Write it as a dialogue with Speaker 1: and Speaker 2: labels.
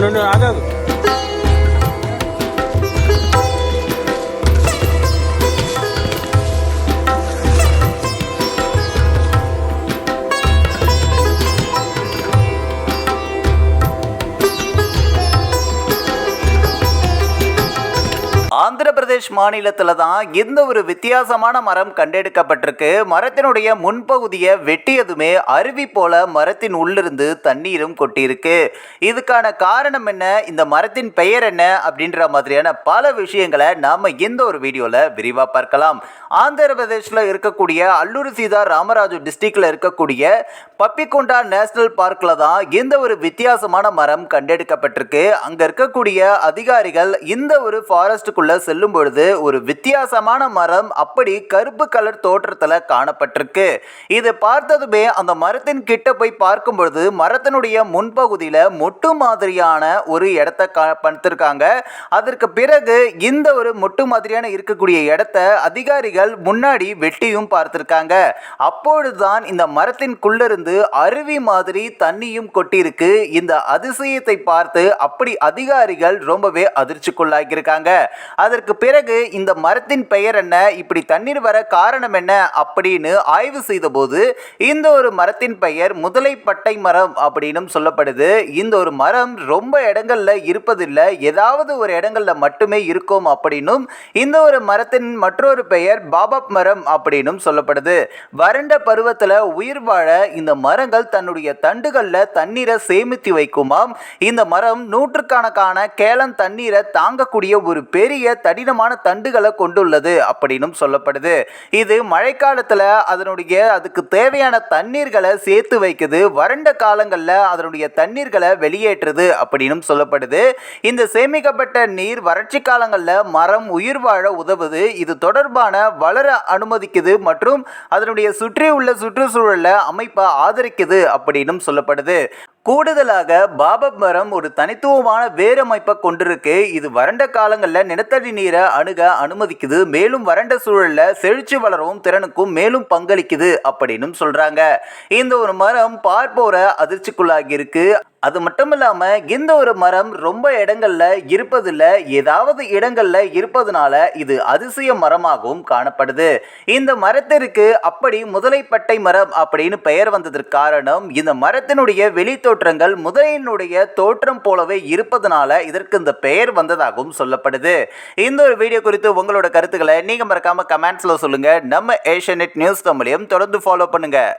Speaker 1: no, no, I don't.
Speaker 2: Andhra Pradesh மாநிலத்தில் தான் இந்த ஒரு வித்தியாசமான மரம் கண்டெடுக்கப்பட்டிருக்கு? மரத்தினுடைய முன்பகுதியை வெட்டியதுமே அருவி போல மரத்தின் உள்ளிருந்து தண்ணீரும் கொட்டியிருக்கு. இதுக்கான காரணம் என்ன? இந்த மரத்தின் பெயர் என்ன? அப்படின்ற மாதிரியான பல விஷயங்களை நாம் இந்த ஒரு வீடியோவில் விரிவாக பார்க்கலாம். ஆந்திர பிரதேஷில் இருக்கக்கூடிய அல்லூரி சீதா ராமராஜு டிஸ்ட்ரிக்டில் இருக்கக்கூடிய பப்பிக்கொண்டா நேஷனல் பார்க்கில் தான் இந்த ஒரு வித்தியாசமான மரம் கண்டெடுக்கப்பட்டிருக்கு? அங்கே இருக்கக்கூடிய அதிகாரிகள் இந்த ஒரு ஃபாரஸ்ட்டுக்குள்ள செல்லும் பொழுது ஒரு வித்தியாசமான மரம் அப்படி கருப்பு கலர் தோற்றத்தில் காணப்பட்டிருக்கு. இது பார்த்ததுமே அந்த மரத்தின் கிட்ட போய் பார்க்கும் பொழுது மரத்தினுடைய முன்பகுதியில் மொட்டு மாதிரியான ஒரு இடத்த கா படுத்திருக்காங்க. அதற்கு பிறகு இந்த ஒரு மொட்டு மாதிரியான இருக்கக்கூடிய இடத்த அதிகாரிகள் முன்னாடி வெட்டியும் பார்த்திருக்காங்க. அப்பொழுதுதான் இந்த மரத்தின்குள்ளிருந்து அருவி மாதிரி தண்ணியும் கொட்டியிருக்கு. இந்த அதிசயத்தை பார்த்து அப்படி அதிகாரிகள் ரொம்பவே அதிர்ச்சிக்குள்ளாகியிருக்காங்க. அதற்கு பிறகு இந்த மரத்தின் பெயர் என்ன? இப்படி தண்ணீர் வர காரணம் என்ன? அப்படின்னு ஆய்வு செய்தபோது இந்த ஒரு மரத்தின் பெயர் முதலை பட்டை மரம் அப்படின்னு சொல்லப்படுது. இந்த ஒரு மரம் ரொம்ப இடங்கள்ல இருப்பதில்லை. ஏதாவது ஒரு இடங்கள்ல மட்டுமே இருக்கும் அப்படின்னும் இந்த ஒரு மரத்தின் மற்றொரு பெயர் பாபாப் மரம் அப்படின்னும் சொல்லப்படுது. வறண்ட பருவத்தில் உயிர் வாழ இந்த மரங்கள் தன்னுடைய தண்டுகளில் தண்ணீரை சேமித்து வைக்குமாம். இந்த மரம் நூற்றுக்கணக்கான கேலன் தண்ணீரை தாங்கக்கூடிய ஒரு பெரிய தடினமான தண்டுகளை கொண்டுள்ளது அப்படின்னும் சொல்லப்படுது. இது மழைக்காலத்தில் அதனுடைய அதுக்கு தேவையான தண்ணீர்களை சேர்த்து வைக்குது. வறண்ட காலங்களில் அதனுடைய தண்ணீர்களை வெளியேற்றுது அப்படின்னும் சொல்லப்படுது. இந்த சேமிக்கப்பட்ட நீர் வறட்சி காலங்களில் மரம் உயிர் வாழ உதவுது. இது தொடர்பான வளர அனுமதிக்குது மற்றும் அதனுடைய சுற்றி உள்ள சுற்றுச்சூழலை அமைப்பை ஆதரிக்குது அப்படின்னும் சொல்லப்படுது. கூடுதலாக பாபப் மரம் ஒரு தனித்துவமான வேரமைப்பை கொண்டிருக்கு. இது வறண்ட காலங்களில் நிலத்தடி நீரை அணுக அனுமதிக்குது. மேலும் வறண்ட சூழலில் செழிச்சு வளரவும் திறனுக்கும் மேலும் பங்களிக்குது அப்படின்னும் சொல்கிறாங்க இந்த ஒரு மரம் பார்ப்போரை அதிர்ச்சிக்குள்ளாகி இருக்கு அது மட்டும் இல்லாமல் இந்த ஒரு மரம் ரொம்ப இடங்களில் இருப்பதில்ல ஏதாவது இடங்களில் இருப்பதனால இது அதிசய மரமாகவும் காணப்படுது. இந்த மரத்திற்கு அப்படி முதலைப்பட்டை மரம் அப்படின்னு பெயர் வந்ததற்கு காரணம் இந்த மரத்தினுடைய வெளி தோற்றங்கள் முதலையினுடைய தோற்றம் போலவே இருப்பதனால இதற்கு இந்த பெயர் வந்ததாகவும் சொல்லப்படுது. இந்த ஒரு வீடியோ குறித்து உங்களோட கருத்துக்களை நீங்கள் மறக்காமல் கமெண்ட்ஸில் சொல்லுங்கள் நம்ம ஏஷியநெட் நியூஸ் தமிழையும் தொடர்ந்து ஃபாலோ
Speaker 1: பண்ணுங்கள்